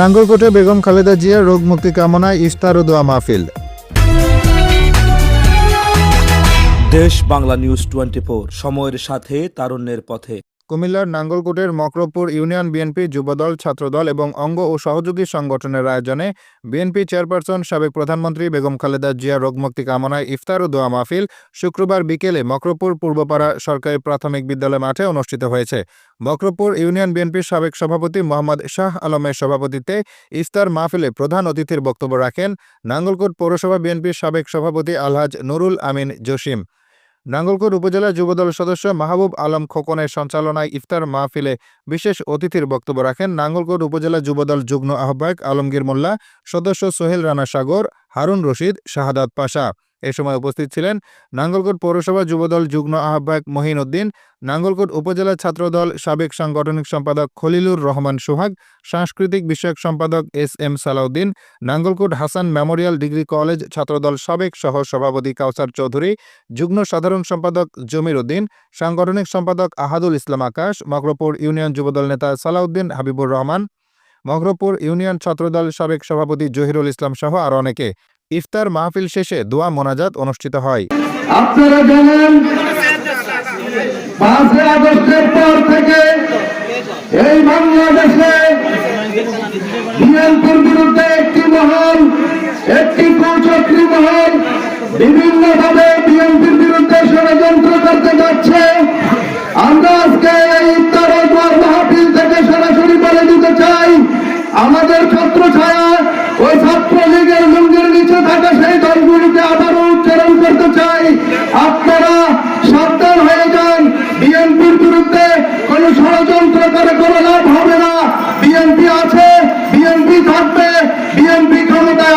নাঙ্গলকোটে বেগম খালেদা জিয়া রোগ মুক্তি কামনায় ইফতার ও দোয়া মাহফিল। দেশ বাংলা নিউজ টোয়েন্টি সময়ের সাথে, তারুণ্যের পথে। কুমিল্লার নাঙ্গলকোটের মকরবপুর ইউনিয়ন বিএনপি যুবদল, ছাত্রদল এবং অঙ্গ ও সহযোগী সংগঠনের আয়োজনে বিএনপি চেয়ারপারসন, সাবেক প্রধানমন্ত্রী বেগম খালেদা জিয়া রোগমুক্তি কামনায় ইফতার ও দোয়া মাহফিল শুক্রবার বিকেলে মকরবপুর পূর্বপাড়া সরকারি প্রাথমিক বিদ্যালয় মাঠে অনুষ্ঠিত হয়েছে। মকরবপুর ইউনিয়ন বিএনপির সাবেক সভাপতি মোহাম্মদ শাহ আলমের সভাপতিত্বে ইফতার মাহফিলে প্রধান অতিথির বক্তব্য রাখেন নাঙ্গলকোট পৌরসভা বিএনপির সাবেক সভাপতি আলহাজ নুরুল আমিন জসিম। নাঙ্গলকোট উপজেলা যুবদল সদস্য মাহবুব আলম খোকনের সঞ্চালনায় ইফতার মাহফিলে বিশেষ অতিথির বক্তব্য রাখেন নাঙ্গলকোট উপজেলা যুবদল যুগ্ম আহ্বায়ক আলমগীর মোল্লা, সদস্য সোহেল রানা সাগর, হারুন রশিদ, শাহাদাত পাশা। এ সময় উপস্থিত ছিলেন নাঙ্গলকোট পৌরসভা যুবদল যুগ্ম আহ্বায়ক মহিন উদ্দিন, নাঙ্গলকোট উপজেলা ছাত্রদল সাবেক সাংগঠনিক সম্পাদক খলিলুর রহমান সোহাগ, সাংস্কৃতিক বিষয়ক সম্পাদক S M Salauddin, Nangalkot Hasan memorial degree college Chhatra Dal সাবেক সহ সভাপতি কাউসার চৌধুরী, যুগ্ম সাধারণ সম্পাদক জমির উদ্দিন, সাংগঠনিক সম্পাদক আহাদুল ইসলাম আকাশ, মগরপুর ইউনিয়ন যুবদল নেতা সালাউদ্দিন হাবিবুর রহমান, মগরপুর ইউনিয়ন ছাত্রদল সাবেক সভাপতি জহিরুল ইসলাম সহ আরও অনেকে। ইফতার মাহফিল শেষে দোয়া মোনাজাত অনুষ্ঠিত হয়। আপনারা জানেন, পাঁচই আগস্টের পর থেকে এই বাংলাদেশে বিএনপির বিরুদ্ধে একটি মহল, একটি কুচক্রী মহল বিভিন্নভাবে বিএনপির বিরুদ্ধে ষড়যন্ত্র করতে যাচ্ছে। আমরা আজকে এই ইফতার ও দোয়ার মাহফিল থেকে সরাসরি বলে দিতে চাই আমাদের ছত্র ছায়া ওই ছাত্র লীগের লুঙ্গির নিচে থাকা সেই দলগুলিকে আবারও উচ্চারণ করতে চাই আপনারা সাবধান হয়ে যান বিএনপির বিরুদ্ধে কোন ষড়যন্ত্র করে কোনো লাভ হবে না বিএনপি আছে বিএনপি থাকবে বিএনপি ক্ষমতায়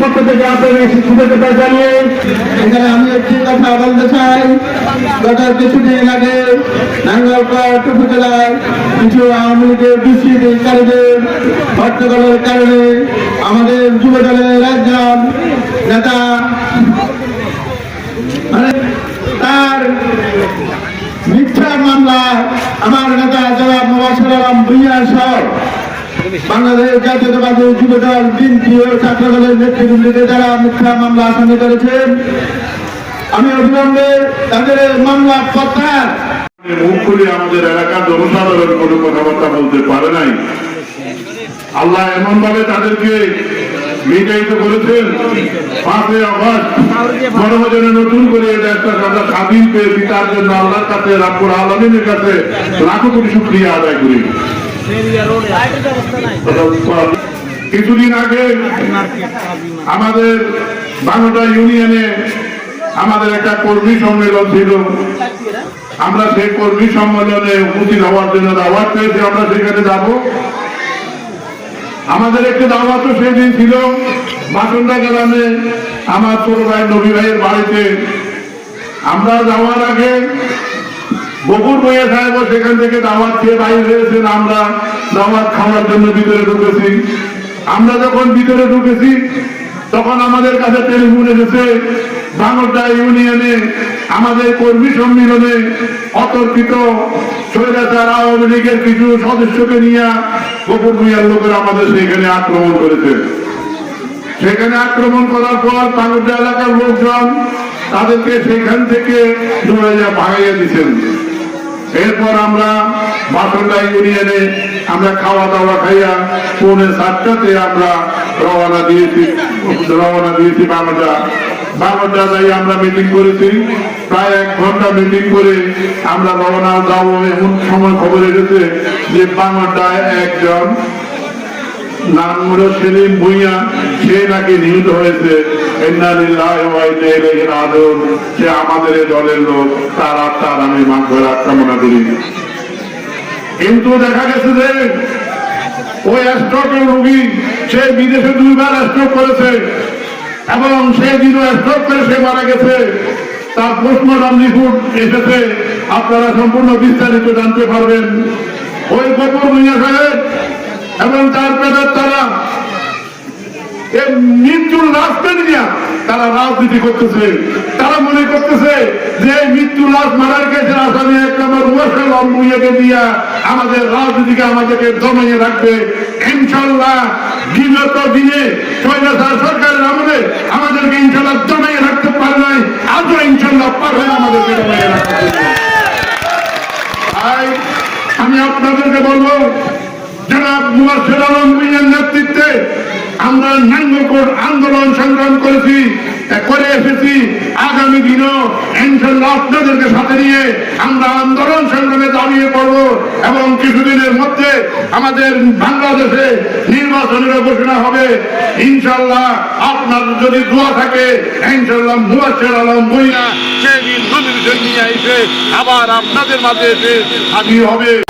পক্ষ থেকে আপনাদের শুভেচ্ছা জানিয়ে এখানে আমি একটি কথা বলতে চাই। গত কিছুদিন আগে নাঙ্গলকোট উপজেলায় কিছু আওয়ামী লীগের দুষ্কৃতিকারীদের হট্টগোলের কারণে আমাদের যুব দলের একজন নেতা মানে তার মিথ্যা মামলা আমার নেতা জনাব মোবাসর আলম ভুইয়া সহ বাংলাদেশ জাতীয়তাবাদী বিএনপি ও যারা মিথ্যা মামলা আসামি করেছেন আমি অবিলম্বে তাদের মামলা প্রত্যাহার। মুখ খুলে আমাদের এলাকার জনসাধারণ কোনো কথাবার্তা বলতে পারে নাই। আল্লাহ এমন ভাবে তাদেরকে মিটাইতে করেছেন। পাঁচই অগস্ট নতুন করে এই দেশটা আমরা স্বাধীন পেয়েছি তার জন্য আল্লাহর কাছে রাব্বুল আলমিনের কাছে লাখো কোটি শুক্রিয়া আদায় করি। কিছুদিন আগে আমাদের বাংলা ইউনিয়নে আমাদের একটা কর্মী সম্মেলন ছিল। আমরা সেই কর্মী সম্মেলনে উপস্থিত হওয়ার জন্য দাওয়াত পেয়েছি, আমরা সেখানে যাব। আমাদের একটি দাওয়াত সেদিন ছিল। বাসন্ডা গ্রামে আমার ছোট ভাই নবী ভাইয়ের বাড়িতে। আমরা যাওয়ার আগে বকুর বইয়া সাহেব সেখান থেকে দাওয়াত খেয়ে বাইরে হয়েছেন আমরা দাওয়াত খাওয়ার জন্য ভিতরে ঢুকেছি। আমরা যখন ভিতরে ঢুকেছি, তখন আমাদের কাছে টেলিফোন এসেছে বাংলা ইউনিয়নে আমাদের কর্মী সম্মেলনে অতর্কিত স্বৈরাচার আওয়ামী লীগের কিছু সদস্যকে নিয়ে গোপন ভূঁইয়ার লোকেরা আমাদের সেখানে আক্রমণ করেছে। সেখানে আক্রমণ করার পর বাংলা এলাকার লোকজন তাদেরকে সেখান থেকে ধরে যা ভাগাইয়া দিচ্ছেন এরপর আমরা বাসন্ডা ইউনিয়নে আমরা খাওয়া দাওয়া খাইয়া পৌনে সাতটাতে আমরা রওনা দিয়েছি রওনা দিয়েছি বাংলাটা বাংলাটা যাই আমরা মিটিং করেছি। প্রায় এক ঘণ্টা মিটিং করে আমরা রওনা যাব। এমন সময় খবর এসেছে যে বাংলাটায় একজন নাম হলো সেলিম ভুইয়া সে নাকি নিহত হয়েছে। সে আমাদের দলের লোক, তার আত্মার আমি মাগফিরাত কামনা করি। কিন্তু দেখা গেছে যে, ওই স্ট্রোকের রোগী, সে বিদেশে দুইবার স্ট্রোক করেছে। এবং সেই দিনও স্ট্রোক করে, সে মারা গেছে। তার পোস্টমর্টম রিপোর্ট এসেছে। আপনারা সম্পূর্ণ বিস্তারিত জানতে পারবেন। ওই সাহেব এবং তার পেটের তারা মৃত্যুর রাস্তা নিয়ে তারা রাজনীতি করতেছে। তারা মনে করতেছে যে মৃত্যু লাশ মারার কেসের আসামি এক নম্বর দিয়া আমাদের রাজনীতিকে আমাদেরকে দমিয়ে রাখবে। ইনশাল্লাহ বিগত রাখতে পারে নাই, আজও ইনশাল্লাহ আমি আপনাদেরকে বলব নেতৃত্বে আমরা নাঙ্গলকোট আন্দোলন সংগ্রাম করেছি করে এসেছি। আগামী দিনও ইনশাল্লাহ আপনাদেরকে সাথে নিয়ে আমরা আন্দোলন সংগ্রামে দাঁড়িয়ে পড়ব এবং কিছুদিনের মধ্যে আমাদের বাংলাদেশে নির্বাচনের ঘোষণা হবে। ইনশাল্লাহ আপনার যদি দোয়া থাকে ইনশাল্লাহ মুবাসের আলম সেদিন নমিনেশন নিয়ে এসে আবার আপনাদের মাঝে এসে হাজির হবে।